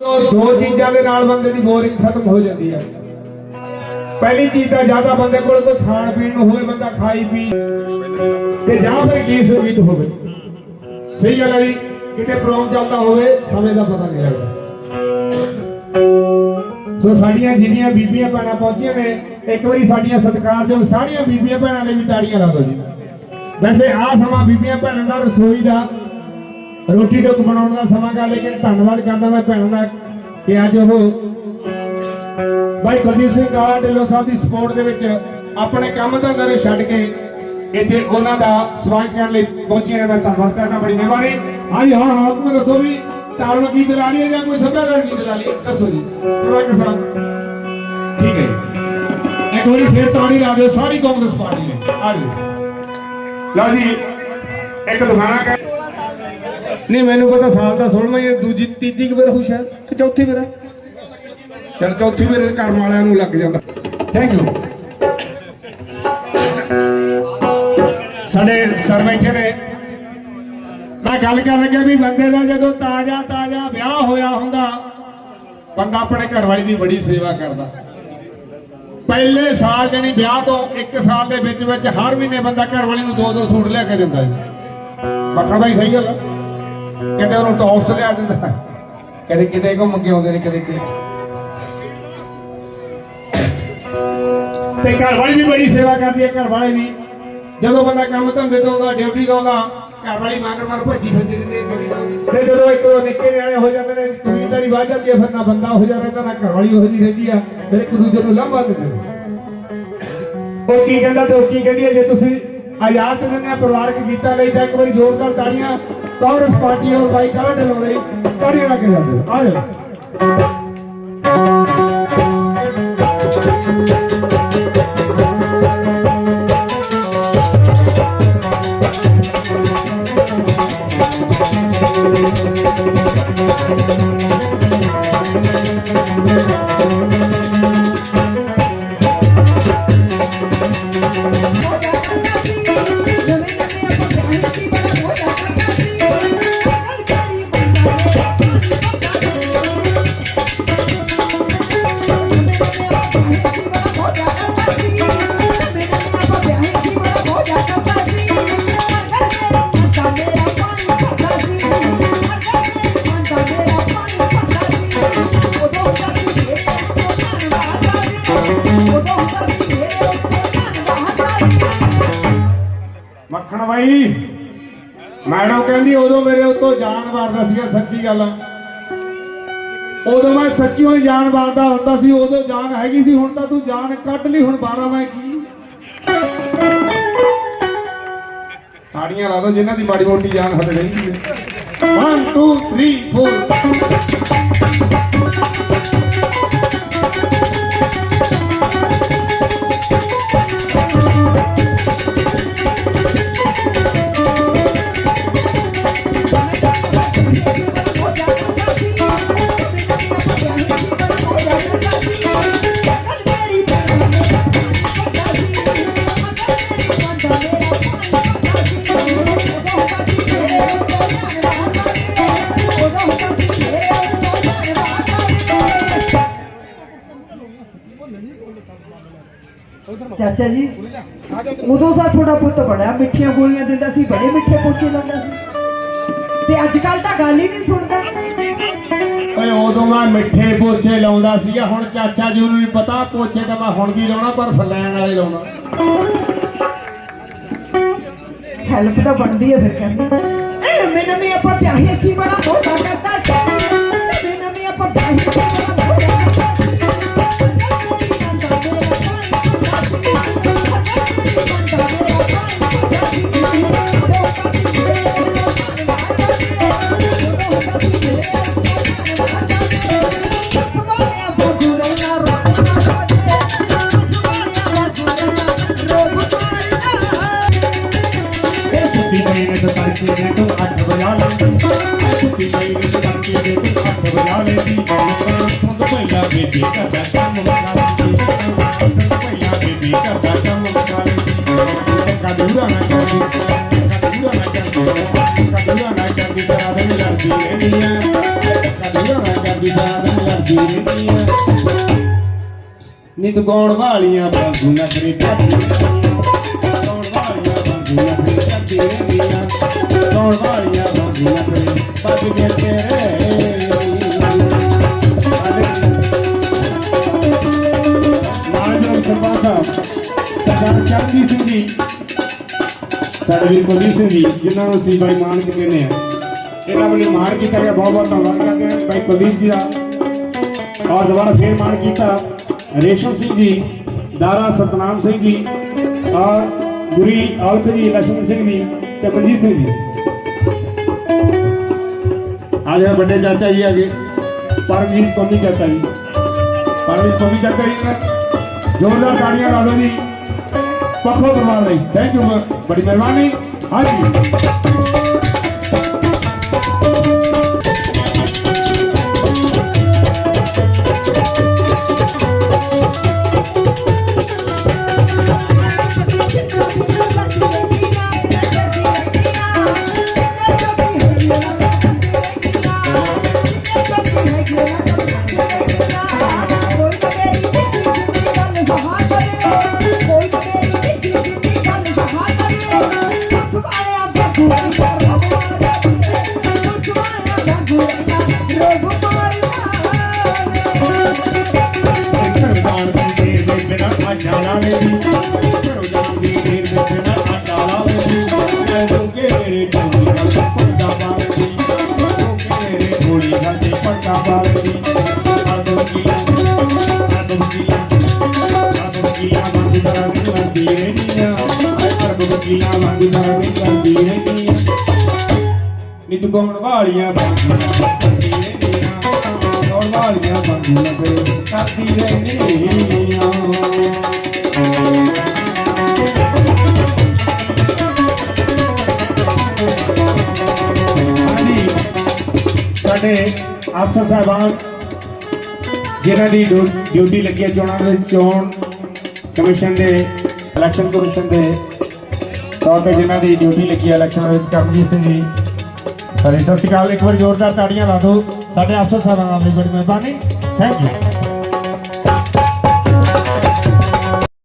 ਦੋ ਚੀਜ਼ਾਂ ਦੇ ਨਾਲ ਬੰਦੇ ਦੀ ਬੋਰਿੰਗ ਖਤਮ ਹੋ ਜਾਂਦੀ ਹੈ ਪਹਿਲੀ ਚੀਜ਼ ਤਾਂ ਜ਼ਿਆਦਾ ਬੰਦੇ ਕੋਲ ਕੋਈ ਖਾਣ ਪੀਣ ਨੂੰ ਹੋਵੇ, ਬੰਦਾ ਖਾਈ ਪੀ ਤੇ ਜਾਂ ਫਿਰ ਗੀਤ ਸੰਗੀਤ ਹੋਵੇ। ਸਹੀ ਗੱਲ ਹੈ ਜੀ, ਕਿਤੇ ਪ੍ਰੋਗਰਾਮ ਚੱਲਦਾ ਹੋਵੇ, ਸਮੇਂ ਦਾ ਪਤਾ ਨਹੀਂ ਲੱਗਦਾ। ਸੋ ਸਾਡੀਆਂ ਜਿੰਨੀਆਂ ਬੀਬੀਆਂ ਭੈਣਾਂ ਪਹੁੰਚੀਆਂ ਨੇ, ਇੱਕ ਵਾਰੀ ਸਾਡੀਆਂ ਸਤਿਕਾਰਯੋਗ ਸਾਰੀਆਂ ਬੀਬੀਆਂ ਭੈਣਾਂ ਲਈ ਵੀ ਤਾੜੀਆਂ ਲਾ ਦਿਓ ਜੀ। ਵੈਸੇ ਆਹ ਸਮਾਂ ਬੀਬੀਆਂ ਭੈਣਾਂ ਦਾ ਰਸੋਈ ਦਾ ਰੋਟੀ ਟੁੱਕ ਬਣਾਉਣ ਦਾ ਸਮਾਂ ਗਾ, ਲੇਕਿਨ ਧੰਨਵਾਦ ਕਰਦਾ ਮੈਂ ਭੈਣਾਂ ਦਾ ਕਿ ਅੱਜ ਉਹ ਭਾਈ ਕੁਲਦੀਪ ਸਿੰਘ ਕਾਲਾ ਢਿੱਲੋਂ ਸਾਹਿਬ ਦੀ ਸਪੋਰਟ ਦੇ ਵਿੱਚ ਆਪਣੇ ਕੰਮ ਧੰਦੇ ਨੂੰ ਛੱਡ ਕੇ ਇੱਥੇ ਉਹਨਾਂ ਦਾ ਸਵਾਗਤ ਕਰਨ ਲਈ ਪਹੁੰਚੇ ਮੈਂ ਧੰਨਵਾਦ ਕਰਦਾ ਬੜੀ ਮਿਹਰਬਾਨੀ। ਹਾਂਜੀ ਹਾਂ ਹਾਂ ਤੁਸੀਂ ਦੱਸੋ ਵੀ ਤਾਲਮ ਕੀ ਦਿਲਾਲੀ ਹੈ ਜਾਂ ਕੋਈ ਸੱਭਿਆਚਾਰ ਕੀ ਦਿਲਾਲੀ ਹੈ ਦੱਸੋ ਜੀ। ਪ੍ਰੋਫੈਸਰ ਸਾਹਿਬ। ਠੀਕ ਹੈ ਇੱਕ ਵਾਰੀ ਫੇਰ ਤਾੜੀ ਲਾ ਦਿਓ, ਸਾਰੀ ਕਾਂਗਰਸ ਪਾਰਟੀ ਨੇ। ਆ ਜੀ। ਲਓ ਜੀ, ਇੱਕ ਦਿਖਾਣਾ ਨਹੀਂ, ਮੈਨੂੰ ਪਤਾ ਸਾਲ ਦਾ 16ਵਾਂ ਇਹ ਦੂਜੀ, ਤੀਜੀ ਕੁ ਵਾਰ ਹੋ ਸ਼ਾਇਦ, ਕਿ ਚੌਥੀ ਵਾਰ ਹੈ? ਚਲ ਚੌਥੀ ਵਾਰ ਕਰਮ ਵਾਲਿਆਂ ਨੂੰ ਲੱਗ ਜਾਂਦਾ। ਥੈਂਕ ਯੂ ਸਾਡੇ ਸਰ ਬੈਠੇ ਨੇ। ਮੈਂ ਗੱਲ ਕਰਨ ਲੱਗਿਆ ਵੀ ਬੰਦੇ ਦਾ ਜਦੋਂ ਤਾਜ਼ਾ ਤਾਜ਼ਾ ਵਿਆਹ ਹੋਇਆ ਹੁੰਦਾ, ਬੰਦਾ ਆਪਣੇ ਘਰ ਵਾਲੀ ਦੀ ਬੜੀ ਸੇਵਾ ਕਰਦਾ। ਪਹਿਲੇ ਸਾਲ ਜਣੀ ਵਿਆਹ ਤੋਂ 1 ਸਾਲ ਦੇ ਵਿੱਚ ਵਿੱਚ ਹਰ ਮਹੀਨੇ ਬੰਦਾ ਘਰ ਵਾਲੀ ਨੂੰ ਦੋ ਦੋ ਸੂਟ ਲੈ ਕੇ ਦਿੰਦਾ ਜੀ। ਮੱਖਣ ਭਾਈ ਸਹੀ ਗੱਲ ਆ? ਕਦੇ ਉਹਨੂੰ ਟੌਪਸ ਲਿਆ ਦਿੰਦਾ। ਕਦੇ ਕਿਤੇ ਘੁੰਮ ਕੇ ਆਉਂਦੇ ਨੇ, ਕਦੇ ਕਿਤੇ। ਤੇ ਘਰ ਵਾਲੀ ਵੀ ਬੜੀ ਸੇਵਾ ਕਰਦੀ ਹੈ, ਘਰ ਵਾਲੇ ਦੀ। ਜਦੋਂ ਬੰਦਾ ਕੰਮ ਧੰਦੇ ਤੋਂ ਆਉਂਦਾ, ਡਿਊਟੀ ਤੋਂ ਆਉਂਦਾ, ਘਰ ਵਾਲੀ ਮਗਰ ਮਗਰ ਭੱਜੀ ਫਿਰਦੀ ਰਹਿੰਦੀ ਹੈ ਕਦੀ ਨਾ। ਤੇ ਜਦੋਂ ਇੱਕ ਦੋ ਨਿੱਕੇ ਨਿਆਣੇ ਹੋ ਜਾਂਦੇ ਨੇ ਕਬੀਲਦਾਰੀ ਵੱਧ ਜਾਂਦੀ ਹੈ, ਫਿਰ ਨਾ ਬੰਦਾ ਹੋ ਜਾਂਦਾ ਰਹਿੰਦਾ, ਨਾ ਘਰ ਵਾਲੀ ਹੋ ਜੀ ਰਹਿੰਦੀ ਆ, ਫਿਰ ਇੱਕ ਦੂਜੇ ਨੂੰ ਲਾਂਭਾ ਦਿੰਦੇ ਉਹ ਕੀ ਕਹਿੰਦਾ ਤੇ ਉਹ ਕੀ ਕਹਿੰਦੀ ਹੈ, ਜੇ ਤੁਸੀਂ ਆਜ਼ਾਦ ਦਿੰਦੇ ਆ ਪਰਿਵਾਰਕ ਗੀਤਾਂ ਲਈ ਤਾਂ ਇੱਕ ਵਾਰੀ ਜ਼ੋਰਦਾਰ ਤਾੜੀਆਂ ਕਾਂਗਰਸ ਪਾਰਟੀ ਔਰ ਬਾਈ ਕਾਲਾ ਢਿੱਲੋਂ ਬਾਈ, ਮੈਡਮ ਕਹਿੰਦੀ ਉਦੋਂ ਮੇਰੇ ਉੱਤੋਂ ਜਾਨ ਮਾਰਦਾ ਸੀਗਾ, ਸੱਚੀ ਗੱਲ ਆ। ਉਦੋਂ ਮੈਂ ਸੱਚੀਓ ਜਾਨ ਮਾਰਦਾ ਹੁੰਦਾ ਸੀ, ਉਦੋਂ ਜਾਨ ਹੈਗੀ ਸੀ, ਹੁਣ ਤਾਂ ਤੂੰ ਜਾਨ ਕੱਢ ਲਈ, ਹੁਣ 12 ਮੈਂ ਕੀ? ਤਾੜੀਆਂ ਲਾ ਦੋ, ਜਿਨ੍ਹਾਂ ਦੀ ਮਾੜੀ ਮੋਟੀ ਜਾਨ ਹਟ ਰਹਿੰਦੀ ਹੈ। 1 2 3 4 ਚਾਚਾ ਜੀ ਉਦੋਂ ਸਾ ਤੁਹਾਡਾ ਪੁੱਤ ਬੜਾ ਮਿੱਠੀਆਂ ਗੋਲੀਆਂ ਦਿੰਦਾ ਸੀ ਬੜੇ ਮਿੱਠੇ ਪੋਚੇ ਲਾਉਂਦਾ ਸੀ। ਤੇ ਅੱਜ ਕੱਲ ਤਾਂ ਗੱਲ ਹੀ ਨਹੀਂ ਸੁਣਦਾ। ਓਏ ਉਦੋਂ ਮੈਂ ਮਿੱਠੇ ਪੋਚੇ ਲਾਉਂਦਾ ਸੀਗਾ ਹੁਣ ਚਾਚਾ ਜੀ ਨੂੰ ਵੀ ਪਤਾ ਪੋਚੇ ਤਾਂ ਮੈਂ ਹੁਣ ਵੀ ਲਾਉਣਾ ਪਰ ਫਲੈਣ ਵਾਲੇ ਲਾਉਣਾ। ਹੈਲਪ ਤਾਂ ਬਣਦੀ ਹੈ ਫਿਰ ਕਹਿੰਦੇ। ਇਹ ਨਵੇਂ ਨਵੇਂ ਆਪਾਂ ਵਿਆਹੇ ਸੀ ਬੜਾ ਮੋਟਾ ਕਰਦਾ ਨੇ ਤੂੰ 8 ਵਜਾ ਲੈਂਦੀ ਤੁੰਦ ਪਹਿਲਾਂ ਬੇਬੀ ਕਰਦਾ ਕੰਮ ਮਗਾ ਲੈਂਦੀ ਤੁੰਦ ਪਹਿਲਾਂ ਬੇਬੀ ਕਰਦਾ ਕੰਮ ਮਗਾ ਲੈਂਦੀ ਕਦੂਰਾ ਨਾ ਕਰਦੀ ਕਦੂਰਾ ਨਾ ਕਰਦੀ ਕਦੂਰਾ ਨਾ ਕਰਦੀ ਸਾਰਾ ਦਿਨ ਲੜਦੀ ਰਹਿੰਦੀ ਆ। ਕਦੂਰਾ ਨਾ ਕਰਦੀ ਸਾਰਾ ਯਾਦ ਕਰਦੀ ਰਹਿੰਦੀ ਆ ਨੀ ਤੂੰ ਗਾਉਣ ਵਾਲੀਆਂ ਬਾਗੂ ਨਖਰੇ ਕਰਦੀ ਗਾਉਣ ਵਾਲੀਆਂ ਬਾਗੂ ਨਖਰੇ ਕਰਦੀ ਰਹਿੰਦੀਆਂ ਗਾਉਣ ਵਾਲੀਆਂ ਬਾਗੂ ਨਖਰੇ ਪੱਗ ਦੇ ਤੇਰੇ ਸਰਦਾਰ ਸਿੰਘ ਜੀ। ਸਾਡੇ ਵੀਰ ਕੁਲਦੀਪ ਸਿੰਘ ਜੀ, ਜਿਨ੍ਹਾਂ ਨੂੰ ਅਸੀਂ ਬਾਈ ਮਾਨ ਕੇ ਕਹਿੰਦੇ ਆ ਇਹਨਾਂ ਵੱਲੋਂ ਮਾਣ ਕੀਤਾ ਗਿਆ, ਬਹੁਤ ਬਹੁਤ ਧੰਨਵਾਦ ਕਰਦੇ ਹਾਂ ਬਾਈ ਕੁਲਦੀਪ ਜੀ ਦਾ। ਔਰ ਦੁਬਾਰਾ ਫੇਰ ਮਾਣ ਕੀਤਾ। ਰੇਸ਼ਮ ਸਿੰਘ ਜੀ, ਦਾਰਾ ਸਤਨਾਮ ਸਿੰਘ ਜੀ, ਔਰ ਗੁਰੀ ਔਲਖ ਜੀ ਲక్ష్ਮਣ ਸਿੰਘ ਜੀ ਤੇ ਮਨਜੀਤ ਸਿੰਘ ਜੀ। ਆ ਜਾ ਵੱਡੇ ਚਾਚਾ ਜੀ ਆਗੇ ਪਰਮਜੀਤ ਪੰਮੀ ਚਾਚਾ ਜੀ। ਪਰਮਜੀਤ ਪੰਮੀ ਚਾਚਾ ਜੀ ਨੇ ਜ਼ੋਰਦਾਰ ਤਾੜੀਆਂ ਲਾ ਦਿਓ ਜੀ। ਪੱਖੋ ਪਰਵਾਨ ਲਈ। ਥੈਂਕ ਯੂ ਬੜੀ ਮਿਹਰਬਾਨੀ। ਹਾਂਜੀ। ਆ ਦੁੰਗੀਲਾ ਵਾਂਗ ਤਰਾ ਵੀ ਲੰਦੀ ਰਹਿਨੀਆਂ ਨਿਤ ਗਾਉਣ ਵਾਲੀਆਂ ਬਾਗੀਆਂ ਕਰਦੀ ਰਹਿੰਦੀਆਂ ਗਾਉਣ ਵਾਲੀਆਂ ਬਾਗੀਆਂ ਕਰਦੀ ਰਹਿੰਦੀਆਂ ਹਾਂਜੀ, ਸਾਡੇ ਅਫਸਰ ਸਾਹਿਬਾਨ, ਜਿਨ੍ਹਾਂ ਦੀ ਡਿਊਟੀ ਲੱਗੀ ਹੈ ਚੋਣਾਂ ਦੇ ਚੋਣ ਕਮਿਸ਼ਨ ਦੇ, ਇਲੈਕਸ਼ਨ ਕਮਿਸ਼ਨ ਦੇ ਤੌਰ ਤੇ ਜਿਨ੍ਹਾਂ ਦੀ ਡਿਊਟੀ ਲੱਗੀ ਹੈ ਇਲੈਕਸ਼ਨ ਵਿੱਚ, ਕਰਮਜੀਤ ਸਿੰਘ ਜੀ। ਹਾਂਜੀ, ਸਤਿ ਸ਼੍ਰੀ ਅਕਾਲ। ਇੱਕ ਵਾਰ ਜ਼ੋਰਦਾਰ ਤਾੜੀਆਂ ਲਾ ਦਿਓ। ਸਾਡੇ ਅਫਸਰ ਸਾਹਿਬਾਂ ਦੀ ਬੜੀ ਮਿਹਰਬਾਨੀ। Thank you